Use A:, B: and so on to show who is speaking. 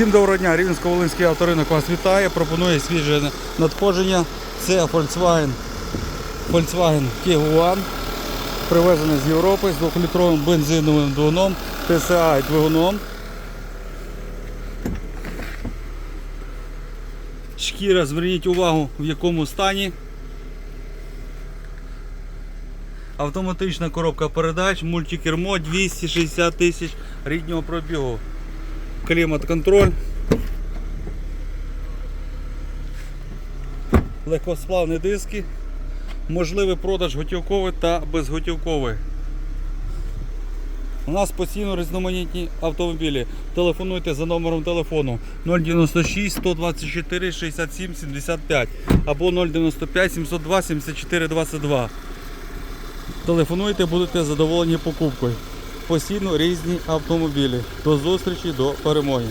A: Всім доброго дня, Рівненсько-Волинський авторинок вас вітає, пропонує свіже надходження. Це Volkswagen, Volkswagen Tiguan, привезений з Європи з 2-літровим бензиновим двигуном, TSI двигуном. Шкіра, зверніть увагу в якому стані. Автоматична коробка передач, мультикермо 260 тисяч ріднього пробігу. Клімат-контроль. Легкосплавні диски. Можливий продаж готівковий та безготівковий. У нас постійно різноманітні автомобілі. Телефонуйте за номером телефону 096 124 67 75 або 095 702 74 22. Телефонуйте, будете задоволені покупкою. Постійно різні автомобілі. До зустрічі, до перемоги.